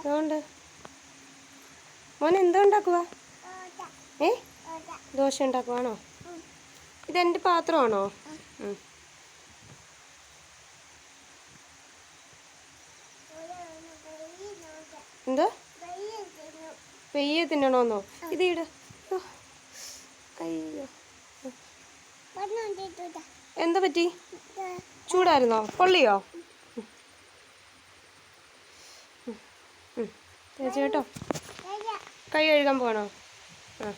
അതുകൊണ്ട്. മോൻ എന്തുണ്ടാക്കുക ഏ? ദോശ ഉണ്ടാക്കുവാണോ? ഇതെന്റെ പാത്രമാണോ? എന്തോ? പെയ്യെ തിന്നണോന്നോ? ഇത് ഇട. അയ്യോ. എന്താ പറ്റി? ചൂടായിരുന്നോ? പൊള്ളിയോ? ചേച്ചി കേട്ടോ? കൈ കഴുകാൻ പോകണോ ആ.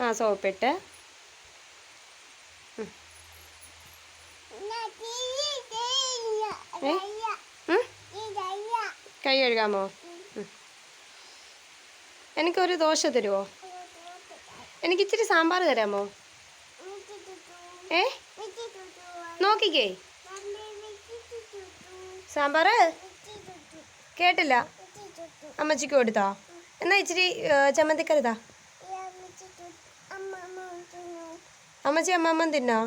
ആ സോപ്പിട്ട്? കൈ കഴുകാമോ. എനിക്കൊരു ദോശ തരുമോ എനിക്ക് ഇച്ചിരി സാമ്പാർ തരാമോ? ഏ? നോക്കിക്കേ. സാമ്പാർ? കേട്ടില്ല. അമ്മച്ചിക്ക് കൊടുത്താ? എന്നാ ഇച്ചിരി ചമ്മന്തിക്കരുതാ അമ്മച്ചി അമ്മമ്മ തിന്നാ?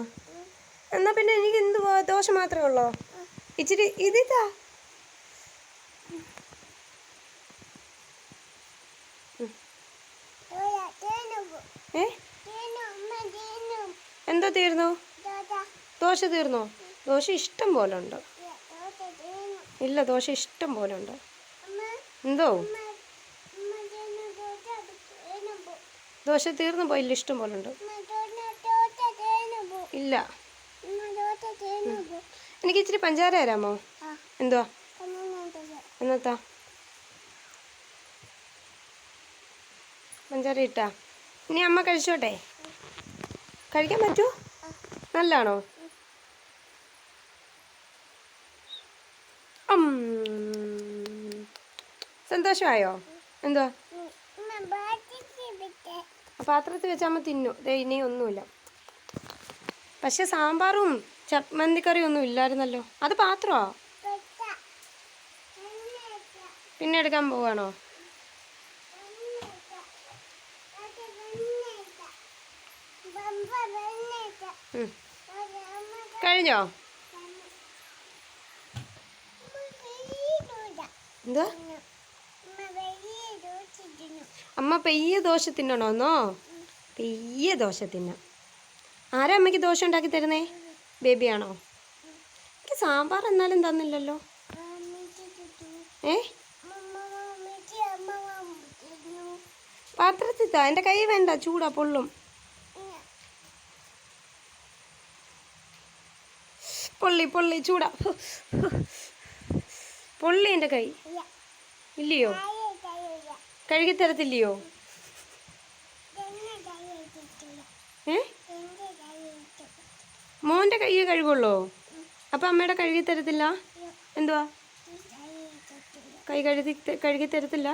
എന്നാ പിന്നെ എനിക്ക് എന്തുവാ ദോശ മാത്രമേ ഉള്ളോ? ഇച്ചിരി ഇതിതാ എന്തോ തീർന്നു? ദോശ തീർന്നോ. ദോശ ഇഷ്ടം പോലെ ഉണ്ട്. ഇല്ല ദോശ ഇഷ്ടം പോലെ ഉണ്ട്. എന്തോ? ദോശ തീർന്നു പോയില്ല ഇഷ്ടം പോലെ ഉണ്ട്. ഇല്ല. എനിക്ക് ഇച്ചിരി പഞ്ചാര തരാമോ? എന്തുവാ? എന്നത്താ? പഞ്ചാര ഇട്ടാ. ഇനി അമ്മ കഴിച്ചോട്ടെ? കഴിക്കാൻ പറ്റുമോ നല്ലാണോ സന്തോഷമായോ? എന്തോ? പാത്രത്തിൽ വെച്ചാൽ അമ്മ തിന്നു. ഇനി ഒന്നുമില്ല. പക്ഷെ സാമ്പാറും ചമ്മന്തിക്കറിയും ഒന്നും ഇല്ലായിരുന്നല്ലോ. അത് പാത്രമോ? പിന്നെ എടുക്കാൻ പോവാണോ. കഴിഞ്ഞോ? എന്താ? അമ്മ പെയ്യ ദോശ തിന്നണോന്നോ പെയ്യ ദോശ തിന്നാം ആരാ അമ്മയ്ക്ക് ദോശ ഉണ്ടാക്കി തരുന്നേ? ബേബിയാണോ? എനിക്ക് സാമ്പാർ എന്നാലും തന്നില്ലല്ലോ. ഏ? പാത്രത്തിൽ താ. എന്റെ കൈ വേണ്ട ചൂടാ പൊള്ളും. പൊള്ളി പൊള്ളി ചൂടാ. പൊള്ളി എന്റെ കൈ. ഇല്ലയോ? കഴുകി തരത്തില്ലയോ? ഏ? മോന്റെ കൈ കഴുകുള്ളോ? അപ്പൊ അമ്മയുടെ കഴുകി തരത്തില്ല? എന്തുവാ? കൈ കഴുകി കഴുകി തരത്തില്ല?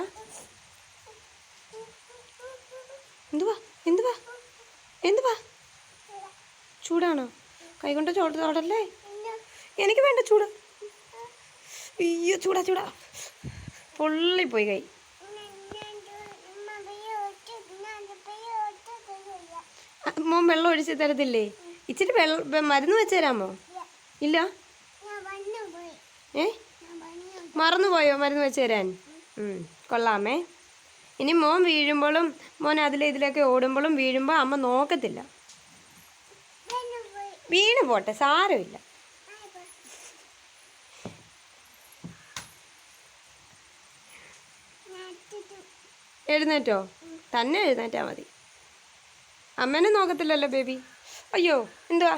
എന്തുവാ? എന്തുവാ? എന്തുവാ? ചൂടാണോ? കൈ കൊണ്ട് ചോട് തോടല്ലേ? എനിക്ക് വേണ്ട ചൂട്. അയ്യോ ചൂടാ ചൂടാ. പൊള്ളിപ്പോയി കൈ. മോൻ വെള്ളം ഒഴിച്ച് തരത്തില്ലേ? ഇച്ചിരി വെള്ളം മരുന്ന് വെച്ച് തരാമോ? ഇല്ല? ഏ? മറന്നുപോയോ മരുന്ന് വെച്ച് തരാൻ? കൊള്ളാമേ. ഇനി മോൻ വീഴുമ്പോഴും മോൻ അതിലെ ഇതിലൊക്കെ ഓടുമ്പോഴും വീഴുമ്പോൾ അമ്മ നോക്കത്തില്ല. വീണ് പോട്ടെ സാരമില്ല. എഴുന്നേറ്റോ? തന്നെ എഴുന്നേറ്റാ മതി. അമ്മേനെ നോക്കത്തില്ലല്ലോ ബേബി. അയ്യോ എന്തുവാ?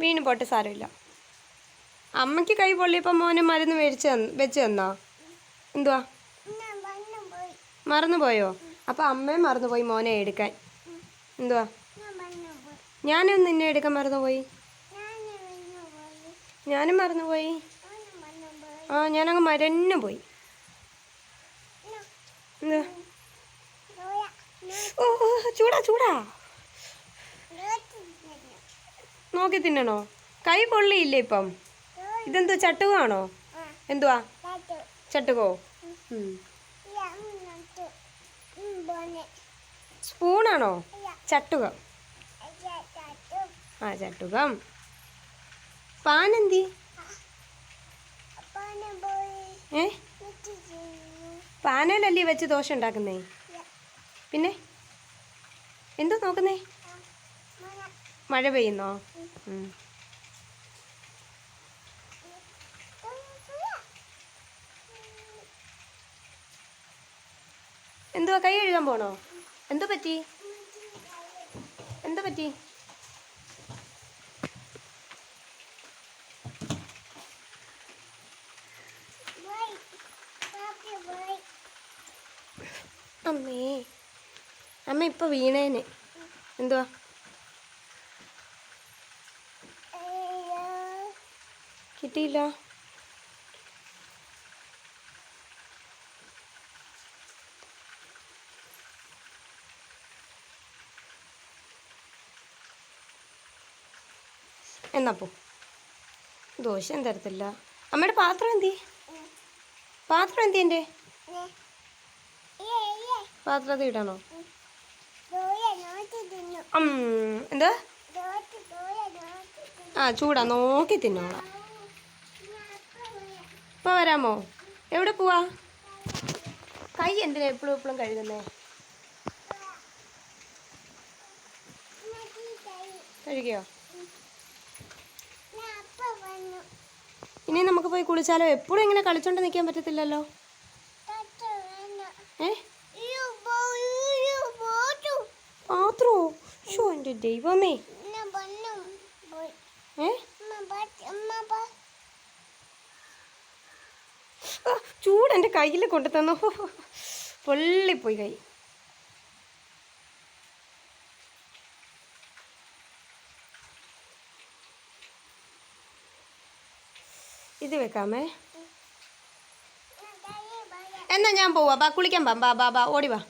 വീണ് പോട്ടെ സാരമില്ല. അമ്മയ്ക്ക് കൈ പൊള്ളിയപ്പോൾ മോന് മരുന്ന് മേടിച്ച് വെച്ച് തന്നോ? എന്തുവാ? മറന്നുപോയോ അപ്പോൾ അമ്മയും മറന്നുപോയി മോനെ എടുക്കാൻ. എന്തുവാ? ഞാനും നിന്നെ എടുക്കാൻ മറന്നുപോയി ഞാനും മറന്നുപോയി ആ ഞാനങ്ങ് മരന്നു പോയി. എന്തുവാ? ഓ ചൂടാ ചൂടാ. നോക്കി തിന്നണോ? കൈ പൊള്ളിയില്ലേ ഇപ്പം? ഇതെന്തോ ചട്ടുകമാണോ? എന്തുവാ? ചട്ടുകോ? സ്പൂണാണോ? ചട്ടുകം. ആ ചട്ടുകം. പാനെന്തി? ഏ? പാനയിലല്ലേ വെച്ച് ദോശ ഉണ്ടാക്കുന്നേ? പിന്നെ? എന്തോ നോക്കുന്നേ? മഴ പെയ്യുന്നോ. എന്തുവാ കൈ കഴുകാൻ പോണോ? എന്തോ പറ്റി? എന്തോ പറ്റി? അമ്മേ. അമ്മ ഇപ്പൊ വീണേനെ. എന്തുവാ? കിട്ടിയില്ല. എന്നാ പോ. ദോശ തരത്തില്ല. അമ്മയുടെ പാത്രം എന്തി? പാത്രം എന്തി എന്റെ പാത്രം അത് ഇടണോ? എന്താ? ആ ചൂടാ. നോക്കി തിന്നോളാം. ഇപ്പൊ വരാമോ? എവിടെ പോവാ? കൈ എന്തിനാ എപ്പോഴും എപ്പോഴും കഴുകുന്നേ? കഴുകിയോ? ഇനി നമുക്ക് പോയി കുളിച്ചാലോ? എപ്പോഴും ഇങ്ങനെ കളിച്ചോണ്ട് നിൽക്കാൻ പറ്റത്തില്ലല്ലോ ഏ പാത്രോ ഷോ എന്റെ ദൈവമേ. ചൂട് എന്റെ കയ്യിൽ കൊണ്ടു തന്നു പൊള്ളിപ്പോയി കൈ. ഇത് വെക്കാമേ. എന്നാ ഞാൻ പോവാ. ബാ കുളിക്കാൻ പാ ബാ ബാ ബാ ഓടി വാ.